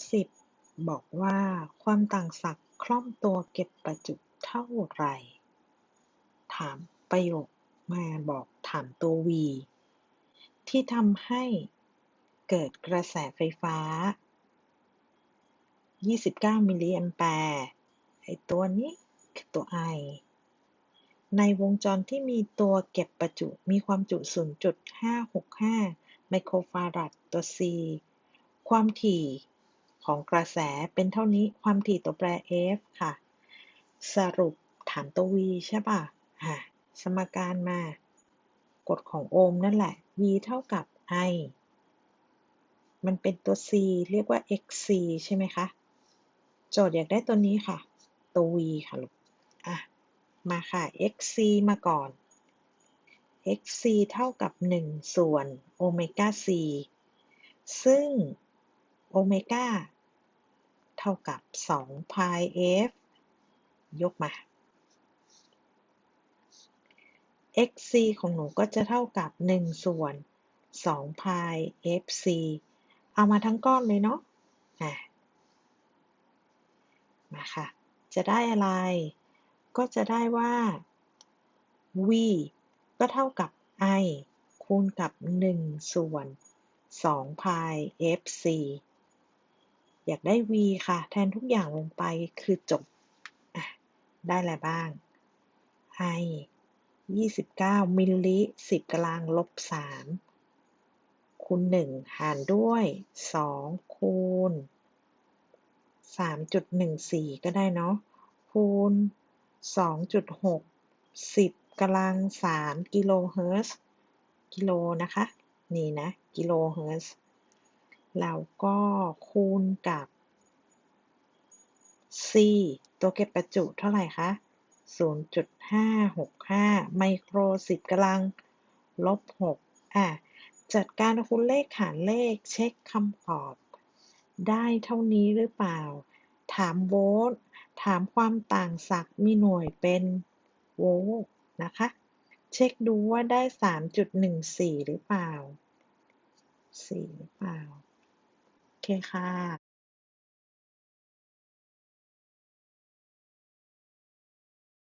10บอกว่าความต่างศักย์คล่อมตัวเก็บประจุเท่าไหร่ ถามประโยคมาบอกถามตัว V ที่ทำให้เกิดกระแสไฟฟ้า 29 มิลลิแอมแปร์ไอตัวนี้คือตัว I ในวงจรที่มีตัวเก็บประจุมีความจุ 0.565 ไมโครฟารัด ตัว C ความถี่ ของกระแสเป็นเท่านี้ความถี่ตัวแปร F ค่ะ สรุปถามตัว V ใช่ป่ะอะสมการมากฎของโอห์มนั่นแหละ V เท่ากับ I มันเป็นตัว C เรียกว่า XC ใช่ไหมคะ โจทย์อยากได้ตัวนี้ค่ะ ตัว V ค่ะลูก อะ มาค่ะ XC มาก่อน XC เท่ากับ 1 ส่วนโอเมก้า C ซึ่งโอเมก้า เท่ากับ 2 pi f ยกมา xc ของหนูก็จะเท่ากับ 1 ส่วน 2 pi fc เอามาทั้งก้อนเลยเนาะะมาค่ะ จะได้อะไร ก็จะได้ว่า v ก็เท่ากับ i คูณกับ 1 ส่วน2 pi fc อยากได้ v ค่ะ แทนทุกอย่างลงไปคือจบ ได้อะไรบ้าง i 29 มิลลิ 10กำลังลบ 3 คูณ 1 หารด้วย 2 คูณ 3.14 ก็ได้เนาะ คูณ 2.6 10กำลัง 3 กิโลเฮิรตซ์ กิโลนะคะ นี่นะ กิโลเฮิรตซ์ แล้วก็คูณกับ C ตัวเก็บประจุเท่าไหร่คะ 0.565 ไมโคร 10กำลัง ลบ 6 อะ จัดการคูณเลขหารเลขเช็คคำตอบ ได้เท่านี้หรือเปล่า ถามโวลต์ ถามความต่างศักย์มีหน่วยเป็นโวลต์นะคะ เช็คดูว่าได้ 3.14 หรือเปล่า 4 หรือเปล่า เคค่ะ